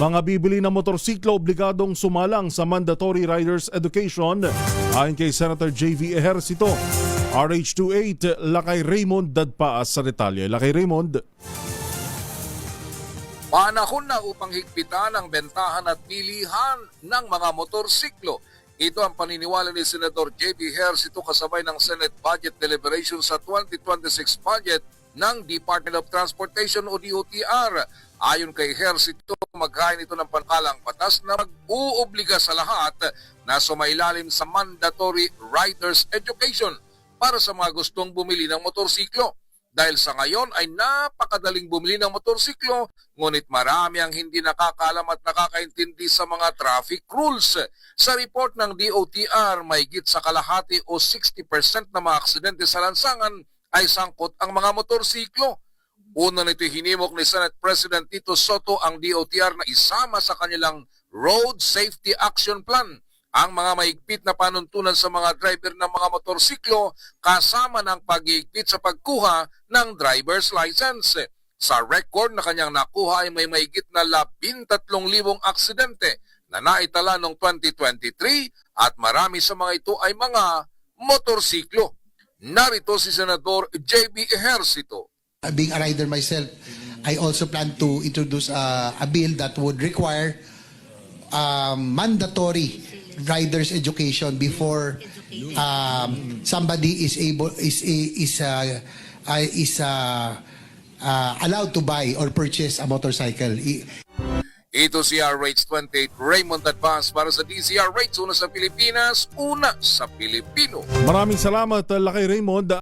Mga bibili ng motorsiklo obligadong sumalang sa Mandatory Riders Education ayon kay Senator J.V. Ejercito. RH28, Lakay Raymond Dadpaas sa detalye. Lakay Raymond. Panahon na upang higpitan ang bentahan at bilihan ng mga motorsiklo. Ito ang paniniwala ni Senator J.B. Hersito kasabay ng Senate Budget Deliberation sa 2026 budget ng Department of Transportation o DOTR. Ayon kay Hersito, magkain ito ng pangkalang batas na mag-uubliga sa lahat na sumailalim sa mandatory riders education para sa mga gustong bumili ng motorsiklo. Dahil sa ngayon ay napakadaling bumili ng motorsiklo, ngunit marami ang hindi nakakaalam at nakakaintindi sa mga traffic rules. Sa report ng DOTR, may git sa kalahati o 60% ng mga aksidente sa lansangan ay sangkot ang mga motorsiklo. Una nito hinimok ni Senate President Tito Soto ang DOTR na isama sa kanilang Road Safety Action Plan ang mga maigpit na panuntunan sa mga driver ng mga motorsiklo kasama ng pagigpit sa pagkuha ng driver's license. Sa record na kanyang nakuha ay may maigit na 13,000 aksidente na naitala noong 2023 at marami sa mga ito ay mga motorsiklo. Narito si Senador J.B. Ejercito. Being a rider myself, I also plan to introduce uh, a bill that would require um, mandatory riders education before um, somebody is able is is uh, uh, is uh, uh, allowed to buy or purchase a motorcycle. I- Ito si RH28 Raymond Advance para sa DCRH, una sa Pilipinas, una sa Pilipino. Maraming salamat, Lakay Raymond.